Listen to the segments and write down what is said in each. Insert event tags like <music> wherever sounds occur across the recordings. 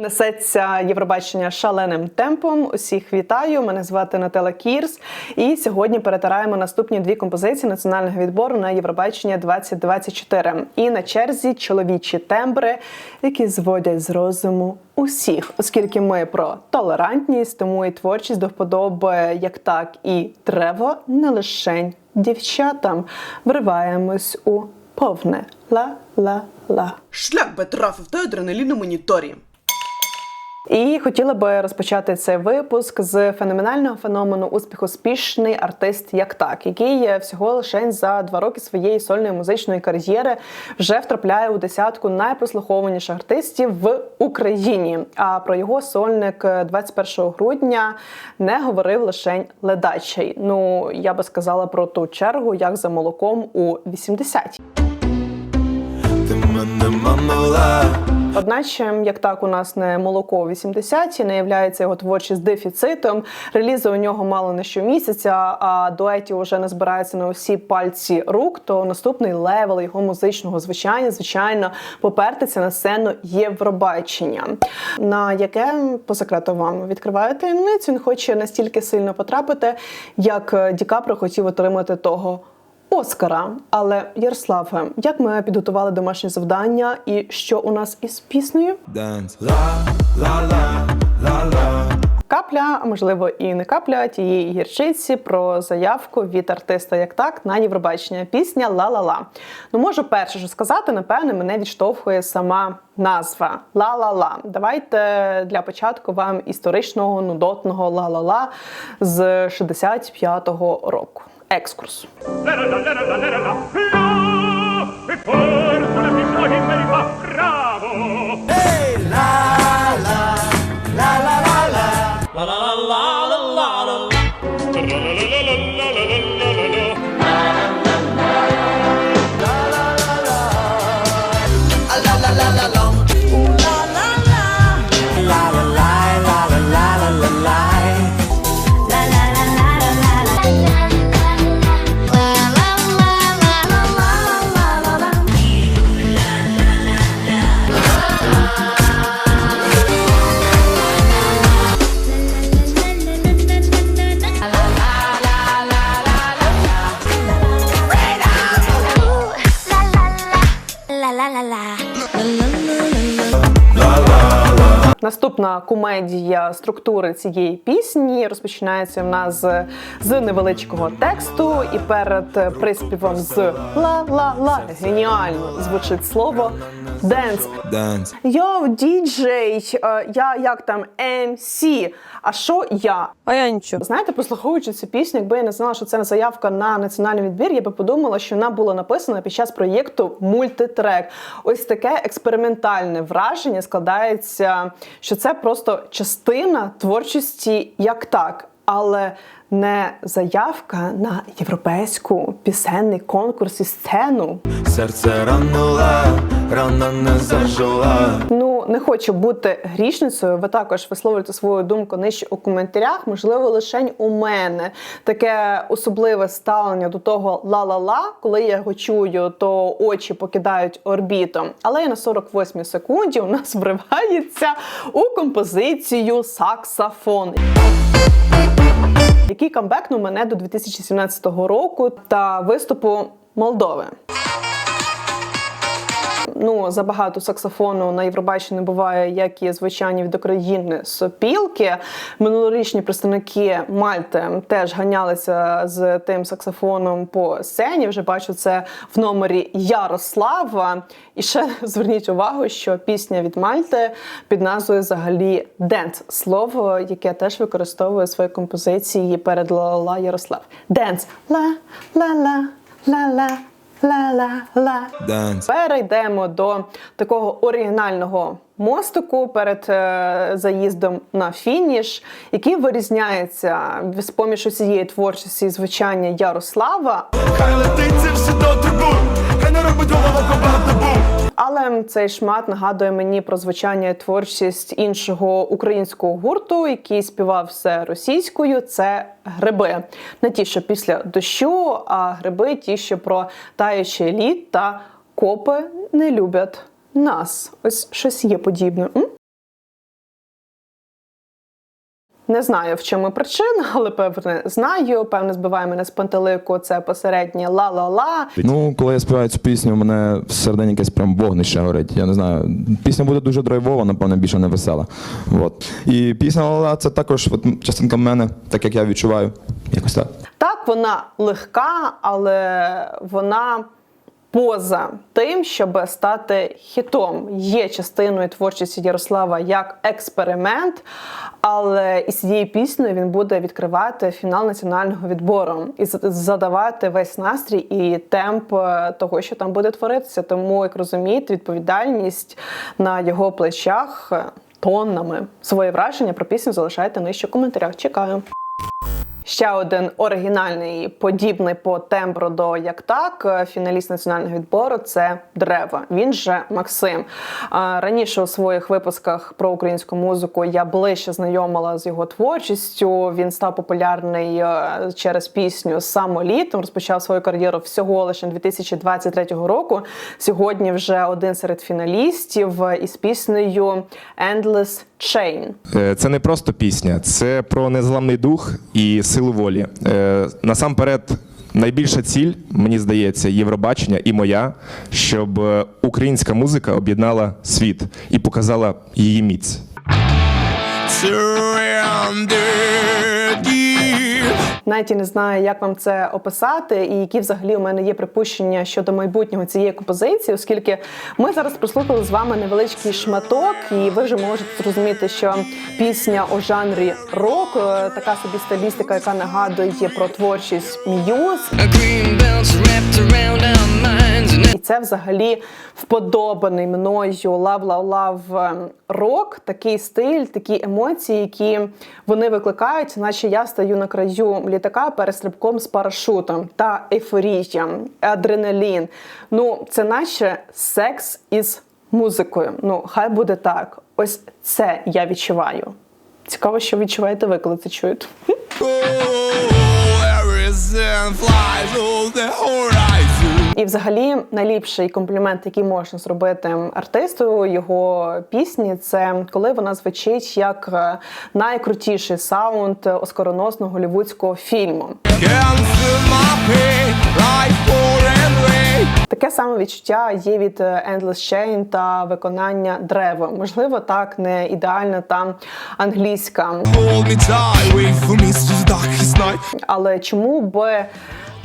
Несеться Євробачення шаленим темпом. Усіх вітаю. Мене звати Нателла Кірс. І сьогодні перетираємо наступні дві композиції національного відбору на Євробачення 2024. І на черзі чоловічі тембри, які зводять з розуму усіх, оскільки ми про толерантність, тому і творчість до вподоби, як так і треба, не лишень дівчатам. Вриваємось у повне ла-ла-ла. Шлях би трафив той адреналін у моніторі. І хотіла би розпочати цей випуск з феноменального феномену успіх успішний артист як так, який всього лише за два роки своєї сольної музичної кар'єри вже втрапляє у десятку найпрослухованіших артистів в Україні. А про його сольник 21 грудня не говорив лише ледачий. Ну я би сказала про ту чергу, як за молоком у 80-ті. Ти мене мамила, Одначе, як так, у нас не молоко у 80-ті, не являється його творчість дефіцитом. Релізи у нього мало не щомісяця, а дуетів вже не збирається на усі пальці рук. То наступний левел його музичного звучання, звичайно, попертися на сцену Євробачення, на яке по секрету вам відкриваю таємницю. Він хоче настільки сильно потрапити, як Ді Капро хотів отримати того. Оскара. Але Ярославе, як ми підготували домашнє завдання, і що у нас із піснею? ла, ла, ла, ла, ла. Капля, а можливо, і не капля тієї гірчиці про заявку від артиста як так на Євробачення. Пісня Ла-ла-ла. Ну, можу перше що сказати, напевне, мене відштовхує сама назва Ла-ла-ла. Давайте для початку вам історичного нудотного ла-ла-ла з 65-го року. ekskurs. Hey! 啦啦啦。Наступна комедія структури цієї пісні розпочинається в нас з, з невеличкого тексту, і перед приспівом з ла-ла-ла геніально звучить слово денс. Данс, Йоу, діджей, е, я як там MC, А що я? А я нічого. Знаєте, прослуховуючи цю пісню, якби я не знала, що це не заявка на національний відбір, я би подумала, що вона була написана під час проєкту мультитрек. Ось таке експериментальне враження складається, що це просто частина творчості як так, але не заявка на європейську пісенний конкурс і сцену. серце ранула, рана не зажила. Ну, не хочу бути грішницею. Ви також висловлюєте свою думку нижче у коментарях. Можливо, лише у мене таке особливе ставлення до того ла-ла-ла. Коли я його чую, то очі покидають орбіту. Але і на 48 секунді у нас вривається у композицію саксофон. Який камбекнув мене до 2017 року та виступу Молдови. Ну, забагато саксофону на Євробаченні буває, як і звичайні від України сопілки. Минулорічні представники Мальти теж ганялися з тим саксофоном по сцені. Вже бачу це в номері Ярослава. І ще <laughs> зверніть увагу, що пісня від Мальти під назвою взагалі Денс слово, яке теж використовує в своїй композиції перед ла-ла Ярослав. Денс ла ла ла ла ла ла ла ла Данс, Перейдемо до такого оригінального мостику перед е, заїздом на фініш, який вирізняється з поміж усієї творчості і звучання Ярослава. хай летиться все до трибун, Цей шмат нагадує мені про звучання і творчість іншого українського гурту, який співав все російською. Це гриби. Не ті, що після дощу, а гриби ті, що про таючий лід та копи не люблять нас. Ось щось є подібне. М? Не знаю, в чому причина, <laughs> але певне знаю. Певне збиває мене з пантелику. Це посереднє ла-ла-ла. Ну, коли я співаю цю пісню, у мене всередині якесь прям вогнище горить. Я не знаю. Пісня буде дуже драйвова, напевно, більше не весела. От. І пісня «Ла-ла» це також от, частинка мене, так як я відчуваю. Якось так. Так, вона легка, але вона поза тим, щоб стати хітом. Є частиною творчості Ярослава як експеримент, але із цією піснею він буде відкривати фінал національного відбору і задавати весь настрій і темп е, того, що там буде творитися. Тому, як розумієте, відповідальність на його плечах тоннами. Своє враження про пісню залишайте нижче в коментарях. Чекаю. Ще один оригінальний, подібний по тембру до як так, е, фіналіст національного відбору це Древо. Він же Максим. Раніше у своїх випусках про українську музику я ближче знайомила з його творчістю. Він став популярний е, через пісню Самолітом. Розпочав свою кар'єру всього лише 2023 року. Сьогодні вже один серед фіналістів е, із піснею Endless Chain. Е, Це не просто пісня, це про незламний дух і силу волі. Е, Насамперед, найбільша ціль, мені здається, Євробачення і моя, щоб е, українська музика об'єднала світ і показала її міць. Навіть не знаю, як вам це описати, і які взагалі у мене є припущення щодо майбутнього цієї композиції, оскільки ми зараз прослухали з вами невеличкий шматок, і ви вже можете зрозуміти, що пісня у жанрі рок, е, така собі стилістика, яка нагадує про творчість М'юз, І це взагалі вподобаний мною Love Love ем, рок, такий стиль, такі емоції, які вони викликають, наче я стою на краю літака перед стрибком з парашутом та ейфорія, адреналін. Ну, це наче секс із музикою. Ну, хай буде так. Ось це я відчуваю. Цікаво, що відчуваєте ви, коли це чуєте. І, взагалі, найліпший комплімент, який можна зробити артисту його пісні, це коли вона звучить як е, найкрутіший саунд оскароносного голівудського фільму. Таке саме відчуття є від е, Endless Chain та виконання древа. Можливо, так не ідеальна та англійська. Але чому би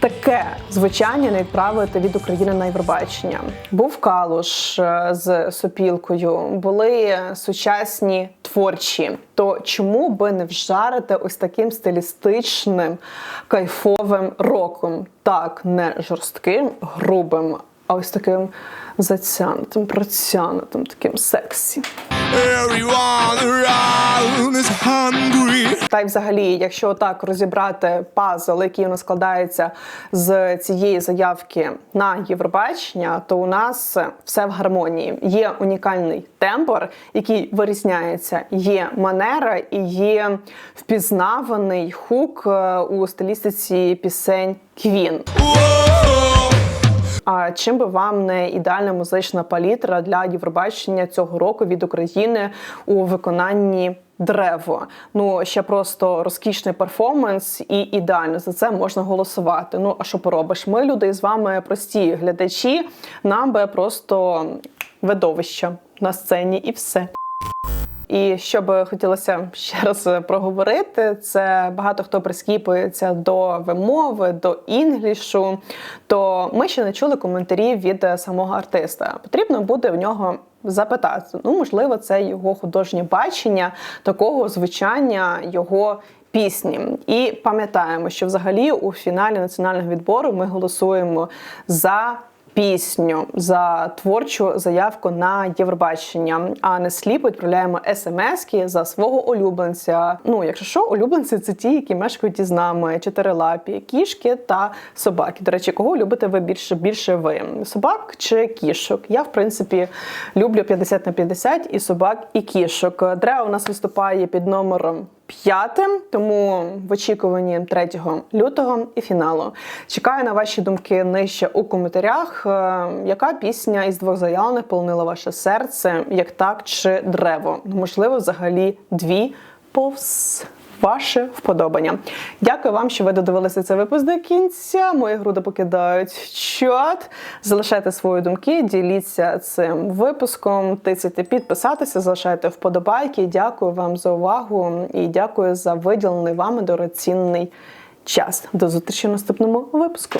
таке звучання не відправити від України на Євробачення? Був калуш е, з сопілкою, були сучасні творчі. То чому би не вжарити ось таким стилістичним кайфовим роком? Так, не жорстким, грубим, а ось таким затянутим, протянутим, таким сексі. Та й взагалі, якщо так розібрати пазл, який у нас складається з цієї заявки на Євробачення, то у нас все в гармонії. Є унікальний тембр, який вирізняється, є манера і є впізнаваний хук е, у стилістиці пісень Квін. А чим би вам не ідеальна музична палітра для Євробачення цього року від України у виконанні древо? Ну ще просто розкішний перформанс і ідеально за це можна голосувати. Ну а що поробиш? Ми люди з вами прості глядачі. Нам би просто видовище на сцені і все. І що би хотілося ще раз проговорити, це багато хто прискіпується до вимови, до інглішу. То ми ще не чули коментарів від е, самого артиста. Потрібно буде в нього запитати. Ну, можливо, це його художнє бачення такого звучання його. Пісні і пам'ятаємо, що взагалі у фіналі національного відбору ми голосуємо за пісню за творчу заявку на Євробачення, а не сліпо відправляємо смски за свого улюбленця. Ну, якщо що, улюбленці це ті, які мешкають із нами: чотирилапі, кішки та собаки. До речі, кого любите ви більше більше ви? Собак чи кішок? Я, в принципі, люблю 50 на 50 і собак, і кішок. Древа у нас виступає під номером. П'ятим, тому в очікуванні 3 лютого і фіналу. Чекаю на ваші думки нижче у коментарях. Е, Яка пісня із двох заявлених полонила ваше серце, як так чи древо? Можливо, взагалі дві повз ваше вподобання. Дякую вам, що ви додивилися цей випуск до кінця. Мої груди покидають чат. Залишайте свої думки, діліться цим випуском, тицяйте підписатися, залишайте вподобайки. Дякую вам за увагу і дякую за виділений вами дорогоцінний час. До зустрічі в наступному випуску.